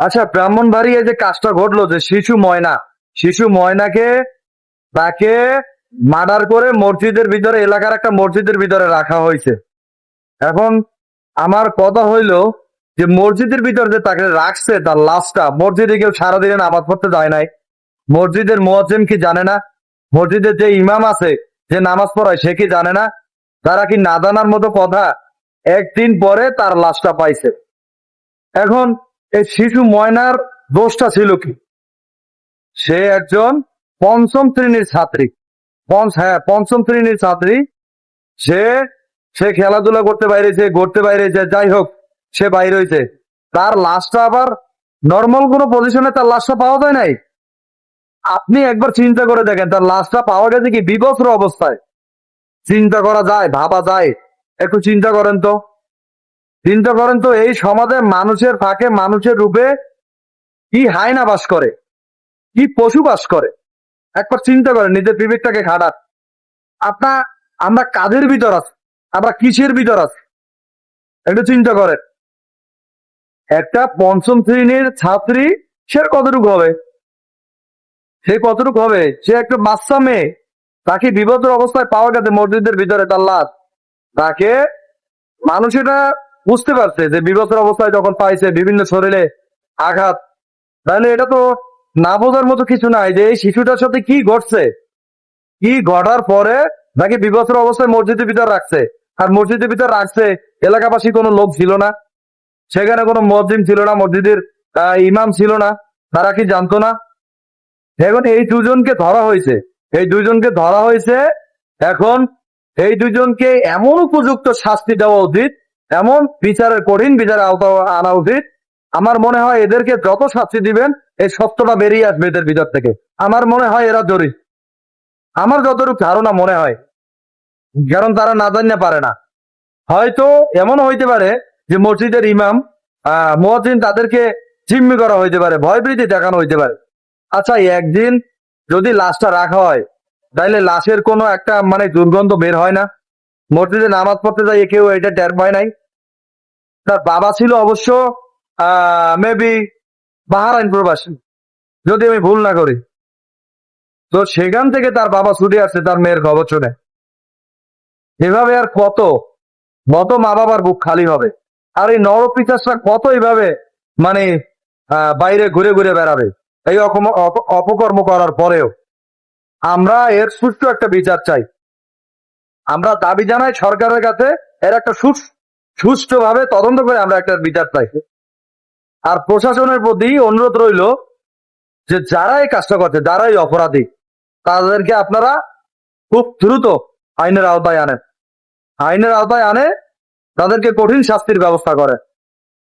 আচ্ছা ব্রাহ্মণবাড়ি এই যে কাজটা ঘটলো যে শিশু ময়না, শিশু ময়নাকে তাকে মার্ডার করে মসজিদের ভিতরে, এলাকার একটা মসজিদের ভিতরে রাখা হয়েছে। এখন আমার কথা হইল যে মসজিদের ভিতরে যে তাকে রাখছে, তার লাশটা, মসজিদে কেউ সারাদিনে নামাজ পড়তে যায় নাই। মসজিদের মোয়াজ্জেম কি জানে না? মসজিদের যে ইমাম আছে, যে নামাজ পড়ায়, সে কি জানে না? তারা কি না জানার মতো কথা? একদিন পরে তার লাশটা পাইছে। এখন এই শিশু ময়নার দোষটা ছিল কি? সে একজন পঞ্চম শ্রেণির ছাত্রী। হ্যাঁ পঞ্চম শ্রেণির ছাত্রী। সে সে খেলাধুলা করতে বাইরেছে, ঘুরতে বাইরেছে, যাই হোক, সে বাইরে হয়েছে। তার লাশটা আবার নর্মাল কোনো পজিশনে তার লাশটা পাওয়া যায় নাই? আপনি একবার চিন্তা করে দেখেন, তার লাশটা পাওয়া গেছে কি বিবস্ত্র অবস্থায়? চিন্তা করা যায়, ভাবা যায়। একটু চিন্তা করেন তো। চিন্তা করেন তো, এই সমাজে মানুষের ফাঁকে মানুষের রূপে কি হায়না বাস করে, কি পশু বাস করে? একবার চিন্তা করেন, নিজের বিবেকটাকে খাটান। আপনার আমরা কাদের ভিতর আছি? আমরা কিসের ভিতর আছি? একটু চিন্তা করেন। একটা পঞ্চম শ্রেণির ছাত্রী, সে কতটুকু হবে? সে কতটুকু হবে? সে একটা বাচ্চা মেয়ে। তাকে বিপদের অবস্থায় পাওয়া গেছে মসজিদের ভিতরে, তার লাশ। তাকে মানুষ এটা বুঝতে পারছে যে বিপদের অবস্থায় যখন পাইছে বিভিন্ন শরীরে আঘাত, তাহলে এটা তো না বোঝার মতো কিছু নাই যে এই শিশুটার সাথে কি ঘটছে। কি ঘটার পরে তাকে বিবস্ত্র অবস্থায় মসজিদের ভিতর রাখছে? আর মসজিদের ভিতর রাখছে এলাকাবাসী কোনো লোক ছিল না, সেখানে কোনো মসজিদ ছিল না, মসজিদের ইমাম ছিল না, তারা কি জানতো না? এখন এই দুজনকে ধরা হয়েছে। এই দুজনকে ধরা হয়েছে, এখন এই দুজনকে এমন উপযুক্ত শাস্তি দেওয়া উচিত এমন বিচারের কঠিন বিচারে আওতা আনা উচিত। আমার মনে হয় এদেরকে যত শাস্তি দিবেন, এই সত্যটা বেরিয়ে আসবে এদের ভিতর থেকে। আমার মনে হয় এরা জড়িত আমার যতটুকু ধারণা মনে হয়, কারণ তারা না জানতে পারে না। হয়তো এমন হইতে পারে যে মসজিদের ইমাম মুয়াজ্জিন তাদেরকে জিম্মি করা হইতে পারে, ভয়ভীতি দেখানো হইতে পারে। আচ্ছা একদিন যদি লাশটা রাখা হয়, তাইলে লাশের কোনো একটা মানে দুর্গন্ধ বের হয় না? মসজিদে নামাজ পড়তে যাই কেউ এটা টের পায় নাই? তার বাবা ছিল অবশ্য মেবি বাহারাইন প্রবাসী, যদি আমি ভুল না করি। তো সেখান থেকে তার বাবা ছুটে আসছে, তার মেয়ের শুনে। এভাবে আর কত? কত মা বাবার বুক খালি হবে? আর এই নরপিচাসটা কত এইভাবে মানে বাইরে ঘুরে ঘুরে বেড়াবে? এই অপকর্ম করার পরেও। আমরা এর সুষ্ঠু একটা বিচার চাই। আমরা দাবি জানাই সরকারের কাছে, এর একটা সুষ্ঠু ভাবে তদন্ত করে আমরা একটা বিচার পাইছি আর প্রশাসনের প্রতি অনুরোধ রইল যে যারা এই কাজটা করছে যারা এই অপরাধী, তাদেরকে আপনারা খুব দ্রুত আইনের আওতায় আনেন। আইনের আওতায় আনে, তাদেরকে কঠিন শাস্তির ব্যবস্থা করে।